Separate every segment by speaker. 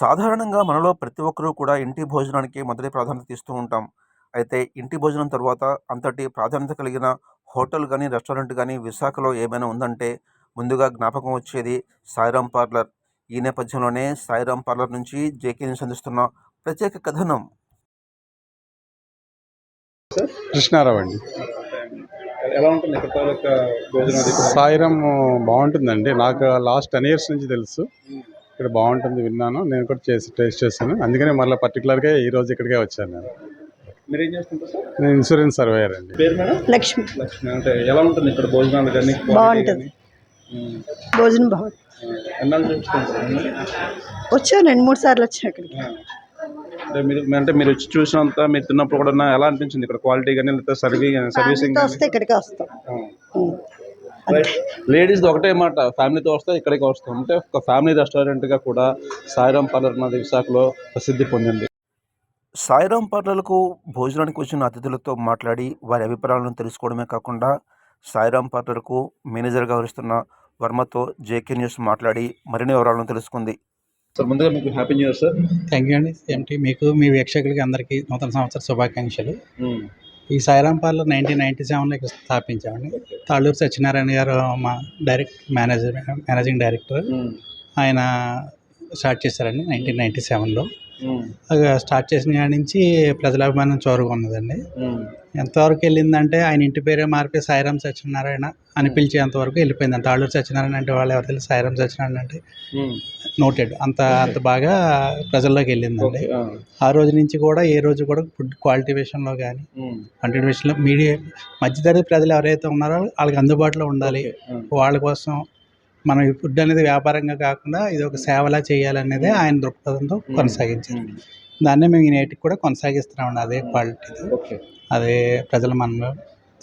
Speaker 1: సాధారణంగా మనలో ప్రతి ఒక్కరూ కూడా ఇంటి భోజనానికి మొదటి ప్రాధాన్యత ఇస్తూ ఉంటాం. అయితే ఇంటి భోజనం తరువాత అంతటి ప్రాధాన్యత కలిగిన హోటల్ గాని, రెస్టారెంట్ గాని విశాఖలో ఏమైనా ఉందంటే ముందుగా జ్ఞాపకం వచ్చేది సాయిరాం పార్లర్. ఈ నేపథ్యంలోనే సాయిరాం పార్లర్ నుంచి జేకే న్యూస్ అందిస్తున్న ప్రత్యేక కథనం.
Speaker 2: కృష్ణారావు అండి
Speaker 3: ఎలా ఉంటుంది ఇక్కడ తాలూకా భోజనం అది కూడా?
Speaker 2: సాయిరం బాగుంటుందండి నాకు లాస్ట్ టెన్ ఇయర్స్ నుంచి తెలుసు ఇక్కడ బాగుంటుంది విన్నాను. నేను కూడా చేసి టేస్ట్ చేశాను. అందుకనే మళ్ళీ పర్టికులర్గా ఈ రోజు ఇక్కడికే వచ్చాను నేను.
Speaker 3: మీరు ఏం చేస్తుంటారు సార్?
Speaker 2: నేను ఇన్సూరెన్స్ సర్వేయర్ అండి.
Speaker 3: పేరు మేడం?
Speaker 4: లక్ష్మి.
Speaker 3: లక్ష్మి. అంటే ఎలా ఉంటుంది ఇక్కడ భోజనాలు కానీ
Speaker 4: బాగుంటుంది. భోజనం బాగుంది
Speaker 3: ఎన్నాళ్ళు చూస్తుంది సార్
Speaker 4: వచ్చాను రెండు మూడు సార్లు వచ్చాను అక్కడికి
Speaker 3: అంటే మీరు అంటే మీరు వచ్చి చూసినంత మీరు తిన్నప్పుడు కూడా ఎలా అనిపించింది ఇక్కడ క్వాలిటీ కానీ లేకపోతే సర్వీ సర్వీసింగ్
Speaker 4: ఫ్యామిలీతో వస్తే ఇక్కడికే వస్తాం.
Speaker 3: లేడీస్ ఒకటే మాట ఫ్యామిలీతో వస్తే ఇక్కడికి వస్తాం. అంటే ఒక ఫ్యామిలీ రెస్టారెంట్గా కూడా సాయిరాం పార్లర్ అన్నది విశాఖలో ప్రసిద్ధి పొందింది.
Speaker 1: సాయిరాం పార్లర్‌కు భోజనానికి వచ్చిన అతిథులతో మాట్లాడి వారి అభిప్రాయాలను తెలుసుకోవడమే కాకుండా సాయిరాం పార్లర్‌కు మేనేజర్‌గా వ్యవహరిస్తున్న వర్మతో జేకే న్యూస్ మాట్లాడి మరిన్ని వివరాలను తెలుసుకుంది.
Speaker 3: సార్ ముందుగా మీకు happy new year sir
Speaker 5: thank you అండి. ఏంటి మీకు మీ వీక్షకులకి అందరికీ నూతన సంవత్సర శుభాకాంక్షలు. ఈ సాయిరాం పార్లర్ నైన్టీన్ నైంటీ సెవెన్లో ఇక్కడ స్థాపించామండి. తాళ్ళూరు సత్యనారాయణ గారు మా డైరెక్ట్ మేనేజర్ మేనేజింగ్ డైరెక్టర్. ఆయన స్టార్ట్ చేశారండి నైన్టీన్ నైంటీ సెవెన్లో. స్టార్ట్ చేసిన కాడి నుంచి ప్రజల అభిమానం చోరుగా ఉన్నదండి ఎంతవరకు వెళ్ళిందంటే ఆయన ఇంటి పేరే మారిపోయి సాయిరాం సత్యనారాయణ అని పిలిచేంత వరకు వెళ్ళిపోయింది తాళ్ళూరు సత్యనారాయణ అంటే వాళ్ళు ఎవరు తెలుసు? సాయిరాం సత్యనారాయణ అంటే నోటెడ్. అంత అంత బాగా ప్రజల్లోకి వెళ్ళిందండి. ఆ. రోజు నుంచి కూడా ఏ రోజు కూడా ఫుడ్ క్వాలిటీ విషయంలో కానీ కంటెంట్ విషయంలో మీడియా మధ్యతరగతి ప్రజలు ఎవరైతే ఉన్నారో వాళ్ళకి అందుబాటులో ఉండాలి. వాళ్ళ కోసం మనం ఈ ఫుడ్ అనేది వ్యాపారంగా కాకుండా ఇది ఒక సేవలా చేయాలనేదే ఆయన దృక్పథంతో కొనసాగించారు. దాన్నే మేము నేటికి కూడా కొనసాగిస్తున్నామండి అదే క్వాలిటీ
Speaker 3: ఓకే
Speaker 5: అదే ప్రజల మనలో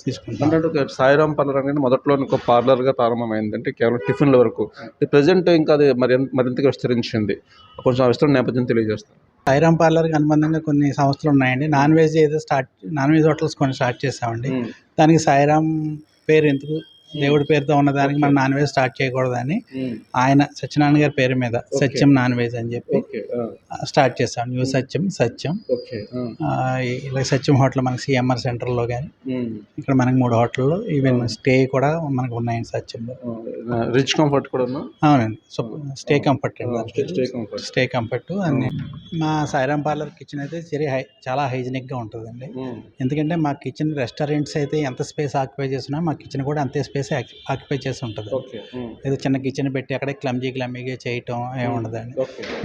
Speaker 5: తీసుకుంటాం
Speaker 3: అంటే సాయిరాం పార్లర్ అనేది మొదట్లో ఒక పార్లర్గా ప్రారంభమైంది అంటే కేవలం టిఫిన్ల వరకు. ప్రజెంట్ ఇంకా అది మరి మరింతగా విస్తరించింది. కొంచెం విస్తరణ నేపథ్యం తెలియజేస్తాను.
Speaker 5: సాయిరాం పార్లర్కి అనుబంధంగా కొన్ని సంస్థలు ఉన్నాయండి. నాన్ వెజ్ ఏదో స్టార్ట్ నాన్ వెజ్ హోటల్స్ కొన్ని స్టార్ట్ చేసామండి. దానికి సాయిరాం పేరు ఎందుకు దేవుడి పేరుతో ఉన్న దానికి మనం నాన్ వెజ్ స్టార్ట్ చేయకూడదని ఆయన సత్యనారాయణ గారి పేరు మీద సత్యం నాన్ వెజ్ అని చెప్పి స్టార్ట్ చేసాం న్యూ సత్యం సత్యం. ఇలా సత్యం హోటల్ మనకి సిఎంఆర్ సెంటర్లో కానీ ఇక్కడ మనకి మూడు హోటల్లో ఈవెన్ స్టే కూడా మనకు ఉన్నాయండి సత్యంలో.
Speaker 3: రిచ్ కంఫర్ట్ కూడా
Speaker 5: అవునండి. స్టే కంఫర్ట్ అండి
Speaker 3: స్టే కంఫర్ట్.
Speaker 5: అన్ని. మా సాయిరాం పార్లర్ కిచెన్ అయితే సరి హై చాలా హైజీనిక్గా ఉంటుందండి. ఎందుకంటే మా కిచెన్ రెస్టారెంట్స్ అయితే ఎంత స్పేస్ ఆక్యుపై చేసినా మా కిచెన్ కూడా అంతే స్పేస్ ఆక్యుపై చేసి ఉంటుంది ఏదో చిన్న కిచెన్ పెట్టి అక్కడే క్లమ్జీ క్లమ్జీగా చేయటం ఏమి ఉండదండి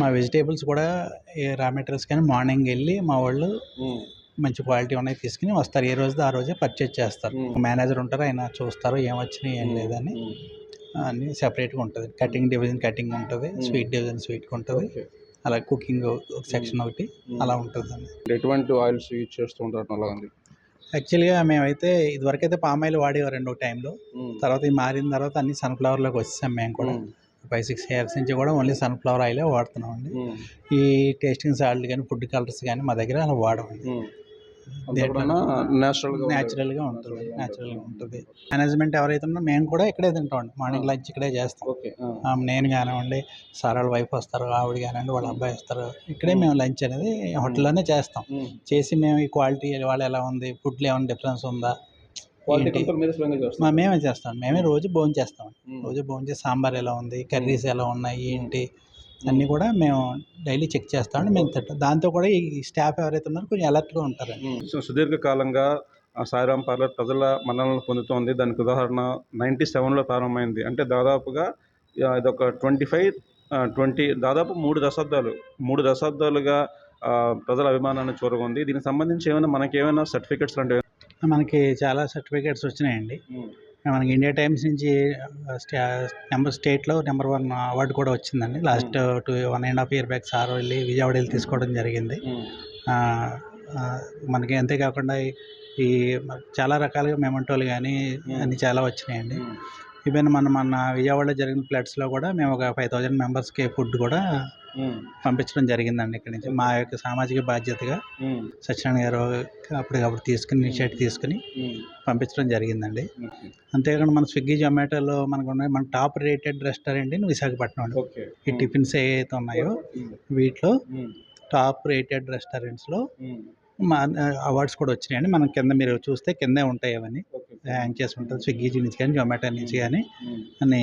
Speaker 5: మా వెజిటేబుల్స్ కూడా ఏ రా మెటీరియల్స్ కానీ మార్నింగ్ వెళ్ళి మా వాళ్ళు మంచి క్వాలిటీ ఉన్నాయి తీసుకుని వస్తారు. ఏ రోజు ఆ రోజే పర్చేజ్ చేస్తారు. మేనేజర్ ఉంటారు ఆయన చూస్తారు ఏం వచ్చినాయి ఏం లేదని అన్నీ సెపరేట్గా ఉంటుంది. కటింగ్ డివిజన్ కటింగ్ ఉంటుంది. స్వీట్ డివిజన్ స్వీట్కి ఉంటుంది. అలా కుకింగ్ సెక్షన్ ఒకటి అలా ఉంటుందండి.
Speaker 3: ఎటువంటి ఆయిల్స్ యూజ్ చేస్తూ ఉంటారు అలా ఉంది
Speaker 5: యాక్చువల్గా మేమైతే ఇదివరకైతే పామ్ ఆయిల్ వాడేవారండి ఒక టైంలో తర్వాత ఇది మారిన తర్వాత అన్ని సన్ఫ్లవర్లోకి వచ్చేసాం మేము కూడా. ఫైవ్ సిక్స్ ఇయర్స్ నుంచి కూడా ఓన్లీ సన్ఫ్లవర్ ఆయిలే వాడుతున్నాం అండి. ఈ టేస్టింగ్ సాల్ట్ కానీ ఫుడ్ కలర్స్ కానీ మా దగ్గర అలా వాడమండి. న్యాచురల్గా ఉంటుంది. న్యాచురల్గా ఉంటుంది మేనేజ్మెంట్ ఎవరైతే ఉన్నా మేము కూడా ఇక్కడే తింటామండి మార్నింగ్ లంచ్ ఇక్కడే చేస్తాం. నేను కానివ్వండి సార్ వాళ్ళ వైఫ్ వస్తారు ఆవిడ కానివ్వండి వాళ్ళ అబ్బాయి వస్తారు. ఇక్కడే మేము లంచ్ అనేది హోటల్లోనే చేస్తాం. చేసి మేము ఈ క్వాలిటీ వాళ్ళు ఎలా ఉంది ఫుడ్లో ఏమైనా డిఫరెన్స్ ఉందా మేమే చేస్తాం. మేమే రోజు భోజనం చేస్తాం రోజు భోజనం చేసి సాంబార్ ఎలా ఉంది కర్రీస్ ఎలా ఉన్నాయి ఏంటి? అన్నీ కూడా మేము డైలీ చెక్ చేస్తామండి మేము తింటాం. దాంతో కూడా ఈ స్టాఫ్ ఎవరైతే ఉన్నారో కొంచెం అలర్ట్గా ఉంటారండి.
Speaker 3: సో సుదీర్ఘకాలంగా ఆ సాయిరాం పార్లర్ ప్రజల మన్ననలు పొందుతోంది. దానికి ఉదాహరణ నైంటీ సెవెన్లో ప్రారంభమైంది. అంటే దాదాపుగా ఇదొక ట్వంటీ ఫైవ్ ట్వంటీ దాదాపు మూడు దశాబ్దాలు మూడు దశాబ్దాలుగా ప్రజల అభిమానాన్ని చూరగొంది. దీనికి సంబంధించి ఏమైనా మనకి ఏమైనా సర్టిఫికెట్స్ లాంటివి
Speaker 5: మనకి చాలా సర్టిఫికేట్స్ వచ్చినాయండి. మనకి ఇండియా టైమ్స్ నుంచి స్టా నెంబర్ స్టేట్లో నెంబర్ వన్ అవార్డు కూడా వచ్చిందండి. Last two one and half year back sir వెళ్ళి విజయవాడ వెళ్ళి తీసుకోవడం జరిగింది. మనకి అంతేకాకుండా ఈ- ఈ చాలా రకాలుగా మెమంటోలు కానీ అన్ని చాలా వచ్చినాయండి. ఈవెన్ మన మన విజయవాడలో జరిగిన ఫ్లడ్స్లో కూడా మేము ఒక ఫైవ్ థౌజండ్ మెంబర్స్కి ఫుడ్ కూడా పంపించడం జరిగిందండి ఇక్కడి నుంచి. మా యొక్క సామాజిక బాధ్యతగా సత్యనారాయణ గారు అప్పటికప్పుడు తీసుకుని ఇనిషియేటివ్ తీసుకుని పంపించడం జరిగిందండి. అంతేకాకుండా మన స్విగ్గీ జొమాటోలో మనకు ఉన్నాయి మన టాప్ రేటెడ్ రెస్టారెంట్ విశాఖపట్నం అండి. ఈ టిఫిన్స్ ఏవైతే ఉన్నాయో వీటిలో టాప్ రేటెడ్ రెస్టారెంట్స్లో మా అవార్డ్స్ కూడా వచ్చినాయండి. మనం కింద మీరు చూస్తే కిందే ఉంటాయి అవన్నీ. చేసి ఉంటుంది స్విగ్గీ నుంచి కానీ జొమాటో నుంచి కానీ అని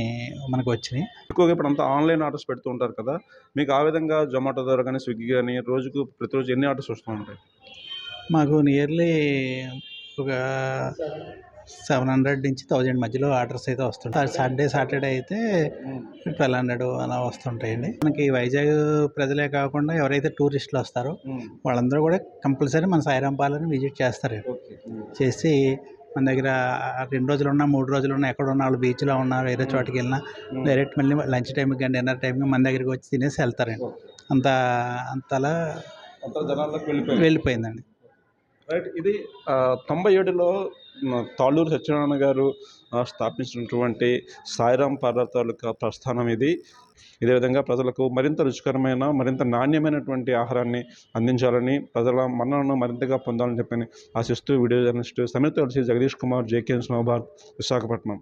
Speaker 5: మనకు వచ్చినాయి.
Speaker 3: ఎక్కువగా ఇప్పుడు అంతా ఆన్లైన్ ఆర్డర్స్ పెడుతూ ఉంటారు కదా మీకు ఆ విధంగా జొమాటో ద్వారా కానీ స్విగ్గీ కానీ రోజుకు ప్రతిరోజు ఎన్ని ఆర్డర్స్ వస్తూ ఉంటాయి?
Speaker 5: మాకు నియర్లీ ఒక సెవెన్ హండ్రెడ్ నుంచి థౌజండ్ మధ్యలో ఆర్డర్స్ అయితే వస్తుంటాయి. సండే సాటర్డే అయితే ట్వెల్వ్ హండ్రెడ్ అలా వస్తుంటాయండి. మనకి వైజాగ్ ప్రజలే కాకుండా ఎవరైతే టూరిస్టులు వస్తారో వాళ్ళందరూ కూడా కంపల్సరీ మన సాయిరాం పాలని విజిట్ చేస్తారు. చేసి మన దగ్గర రెండు రోజులు ఉన్నా మూడు రోజులు ఉన్నా ఎక్కడ ఉన్నా వాళ్ళు బీచ్లో ఉన్నా వేరే చోటుకి వెళ్ళినా డైరెక్ట్ మళ్ళీ లంచ్ టైంకి కానీ డిన్నర్ టైంకి మన దగ్గరికి వచ్చి తినేసి వెళ్తారండి. అంత అంతలా వెళ్ళిపోయిందండి.
Speaker 3: రైట్ ఇది తొంభై ఏడులో తాళూరు తాళ్ళూరు సత్యనారాయణ గారు స్థాపించినటువంటి సాయిరాం పార్లర్ తాలూకా ప్రస్థానం ఇది. ఇదే విధంగా ప్రజలకు మరింత రుచికరమైన మరింత నాణ్యమైనటువంటి ఆహారాన్ని అందించాలని ప్రజల మన్నలను మరింతగా పొందాలని చెప్పని ఆశిస్తూ వీడియో జర్నలిస్ట్ సమీర్ కలిసి జగదీష్ కుమార్ జేకే స్నోభార్ విశాఖపట్నం.